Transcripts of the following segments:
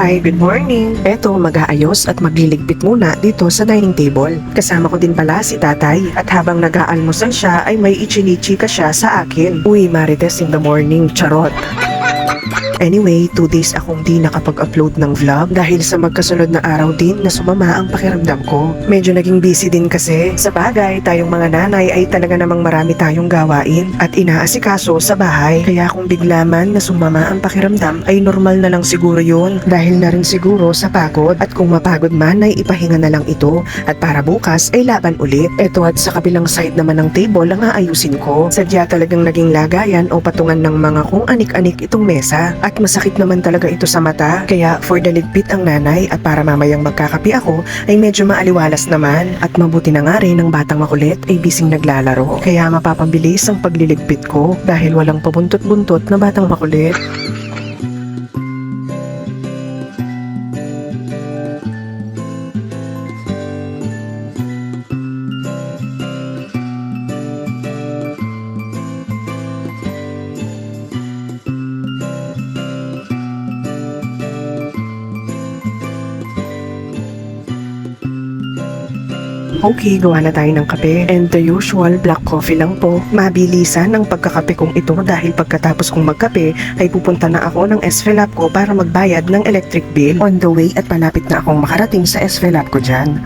Hi, good morning. Eto, mag-aayos at magliligpit muna dito sa dining table. Kasama ko din pala si tatay at habang nag-aalmusal siya ay may ichinichika siya sa akin. Uy, Marites in the morning, charot. Anyway, two days akong di nakapag-upload ng vlog dahil sa magkasunod na araw din na sumama ang pakiramdam ko. Medyo naging busy din kasi. Sa bagay, tayong mga nanay ay talaga namang marami tayong gawain at inaasikaso sa bahay. Kaya kung bigla man na sumama ang pakiramdam ay normal na lang siguro yun dahil na rin siguro sa pagod at kung mapagod man ay ipahinga na lang ito at para bukas ay laban ulit. Eto at sa kabilang side naman ng table ang aayusin ko. Sadya talagang naging lagayan o patungan ng mga kung anik-anik itong mesa masakit naman talaga ito sa mata kaya for the ligpit ang nanay at para mamayang magkakapi ako ay medyo maaliwalas naman at mabuti na nga rin ng batang makulit ay bising naglalaro kaya mapapabilis ang pagliligpit ko dahil walang pabuntot-buntot na batang makulit. Okay, gawa na tayo ng kape. And the usual, black coffee lang po. Mabilisan ang pagkakape kong ito dahil pagkatapos kong magkape ay pupunta na ako ng SFLAP ko para magbayad ng electric bill. On the way at palapit na akong makarating sa SFLAP ko dyan.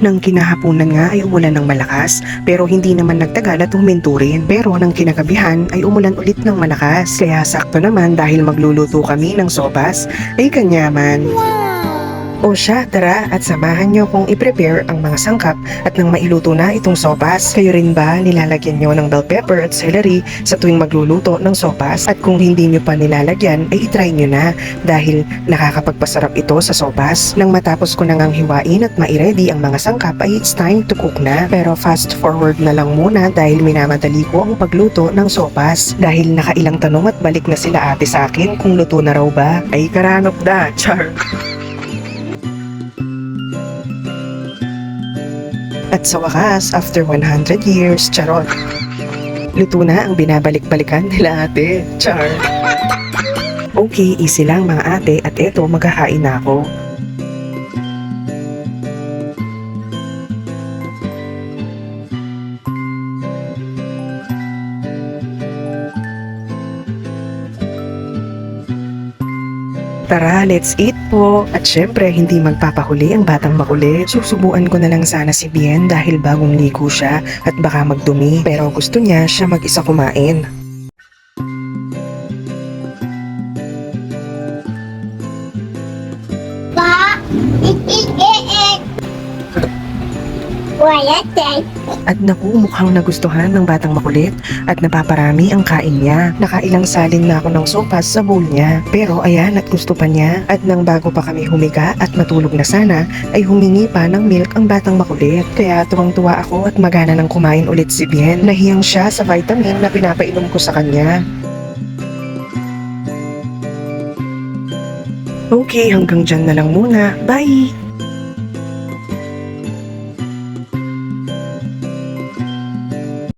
Nang kinahaponan nga ay umulan ng malakas pero hindi naman nagtagal at huminto rin. Pero nang kinagabihan ay umulan ulit ng malakas. Kaya sakto naman dahil magluluto kami ng sopas ay kanyaman. O siya, tara at samahan niyo kong i-prepare ang mga sangkap at nang mailuto na itong sopas. Kayo rin ba nilalagyan niyo ng bell pepper at celery sa tuwing magluluto ng sopas? At kung hindi niyo pa nilalagyan, ay itry niyo na dahil nakakapagpasarap ito sa sopas. Nang matapos ko na ngang hiwain at ma-ready ang mga sangkap ay it's time to cook na. Pero fast forward na lang muna dahil minamadali ko ang pagluto ng sopas. Dahil nakailang tanong at balik na sila ate sa akin kung luto na raw ba. Ay karanok da, char. At sa wakas, after 100 years, charot. Luto na ang binabalik-balikan nila ate, char. Okay, easy lang mga ate at eto maghahain na ako. Tara, let's eat po. At syempre, hindi magpapahuli ang batang makulit. Susubuan ko na lang sana si Bien dahil bagong ligo siya at baka magdumi. Pero gusto niya siya mag-isa kumain. At naku, mukhang nagustuhan ng batang makulit at napaparami ang kain niya. Nakailang salin na ako ng sopas sa bowl niya. Pero ayan at gusto pa niya. At nang bago pa kami humiga at matulog na sana, ay humingi pa ng milk ang batang makulit. Kaya tuwang-tuwa ako at magana ng kumain ulit si Bien. Nahiyang siya sa vitamin na pinapainom ko sa kanya. Okay, hanggang dyan na lang muna. Bye!